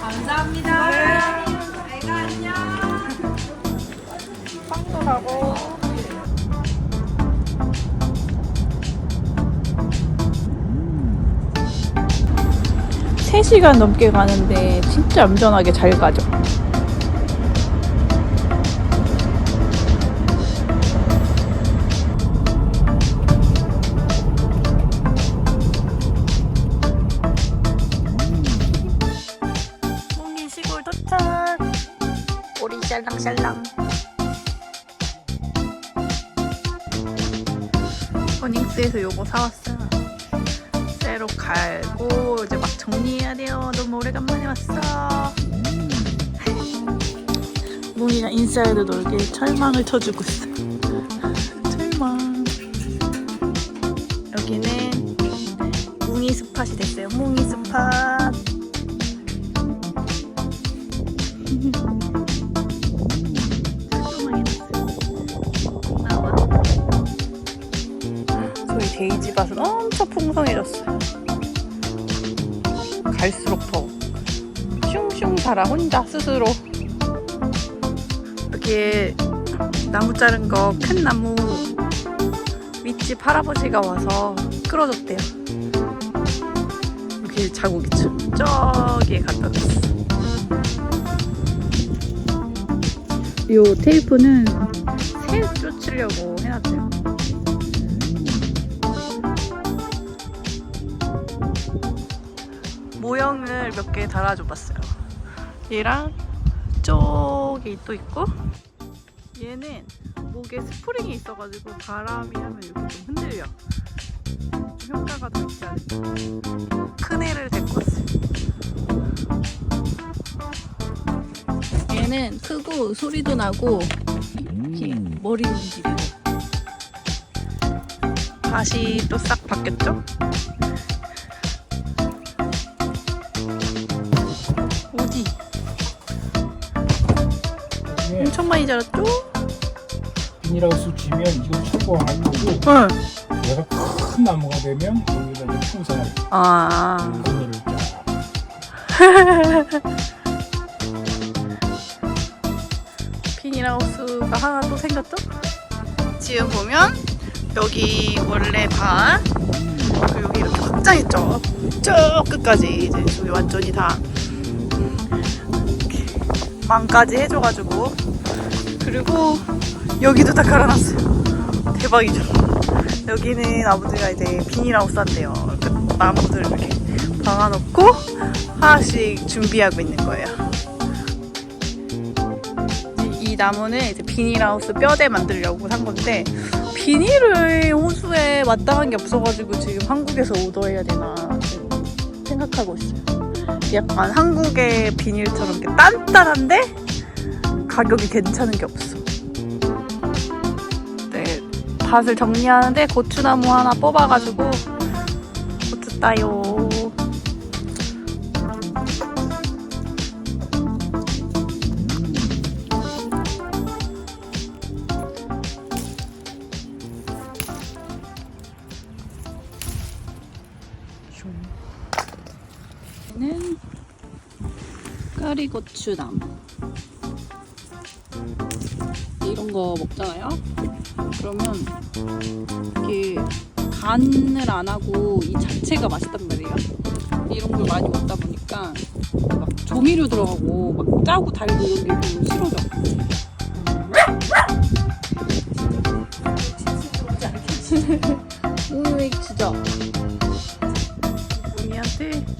감사합니다. 내가 안녕. 빵도 가고. 세시간 넘게 가는데 진짜 안전하게 잘 가죠. 샬랑샬랑. 버닝스에서 요거 사왔어요. 새로 갈고 이제 막 정리해야 돼요. 너무 오래간만에 왔어. 몽이가 인사이드 놀게 철망을 쳐주고 있어. 철망. 여기는 몽이 스팟이 됐어요. 몽이 스팟. 밭은 엄청 풍성해졌어요. 갈수록 더 슝슝 자라 혼자 스스로 이렇게 나무 자른 거 큰 나무 윗집 할아버지가 와서 끌어줬대요. 이렇게 자국 있죠. 저기에 갖다 줬어. 요 테이프는 새 쫓으려고 해놨대요. 몇 개 달아줘 봤어요. 얘랑 쪽이 또 있고 얘는 목에 스프링이 있어가지고 바람이 하면 이렇게 좀 흔들려. 좀 효과가 더 있어야 돼. 큰 애를 데리고 왔어요. 얘는 크고 소리도 나고 이렇게 머리 움직여. 다시 또 싹 바뀌었죠? 엄청 많이 자랐죠? 비닐하우스 쥐면 이걸 철거하려고 응. 얘가 큰 나무가 되면 여기다 이제 풍선을 아. 비닐을 쫙 비닐하우스가 하나 또 생겼죠? 지금 보면 여기 원래 반 그리고 여기 이렇게 확장했죠. 쭉 끝까지 이제 저기 완전히 다 망까지 해줘가지고 그리고 여기도 다 갈아놨어요. 대박이죠. 여기는 아버지가 이제 비닐하우스 한대요. 그 나무들 이렇게 박아놓고 하나씩 준비하고 있는 거예요. 이 나무는 이제 비닐하우스 뼈대 만들려고 산 건데 비닐을 호수에 마땅한 게 없어가지고 지금 한국에서 오더해야 되나 생각하고 있어요. 약간 한국의 비닐처럼 이렇게 단단한데 가격이 괜찮은 게 없어. 네, 밭을 정리하는데 고추나무 하나 뽑아가지고 고추 따요. 까리고추나무. 이런 거 먹잖아요. 그러면 이게 간을 안 하고 이 자체가 맛있단 말이에요. 이런 걸 많이 먹다 보니까 막 조미료 들어가고 막 짜고 달고 이런 게 좀 싫어져. 음, 진짜 언니한테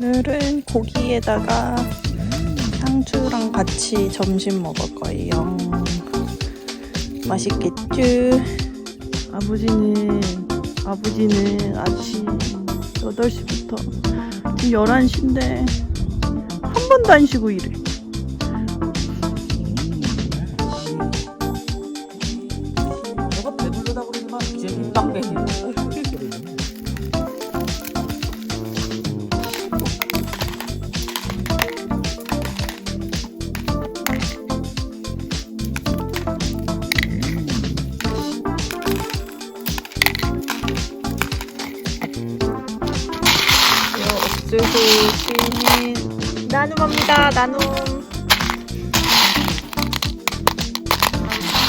오늘은 고기에다가 상추랑 같이 점심 먹을 거예요. 맛있겠죠? 아버지는 아버지는 아침 8시부터 지금 11시인데 한 번도 안 쉬고 일해. 나눔합니다. 나눔.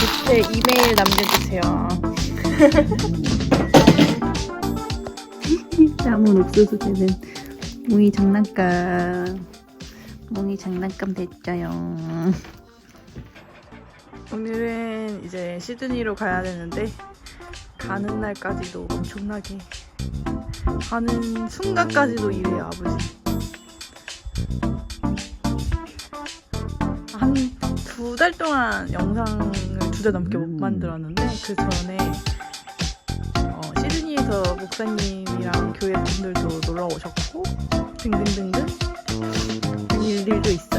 밑에 이메일 남겨주세요. 남은 옥수수 되는 몽이 장난감. 몽이 장난감 됐죠요. 오늘은 이제 시드니로 가야 되는데 가는 날까지도 엄청나게 가는 순간까지도 일해요 아버지. 한 두 달 동안 영상을 두 달 넘게 못 만들었는데 그 전에 어, 시드니에서 목사님이랑 교회 분들도 놀러 오셨고 등등등등 일들도 있어요.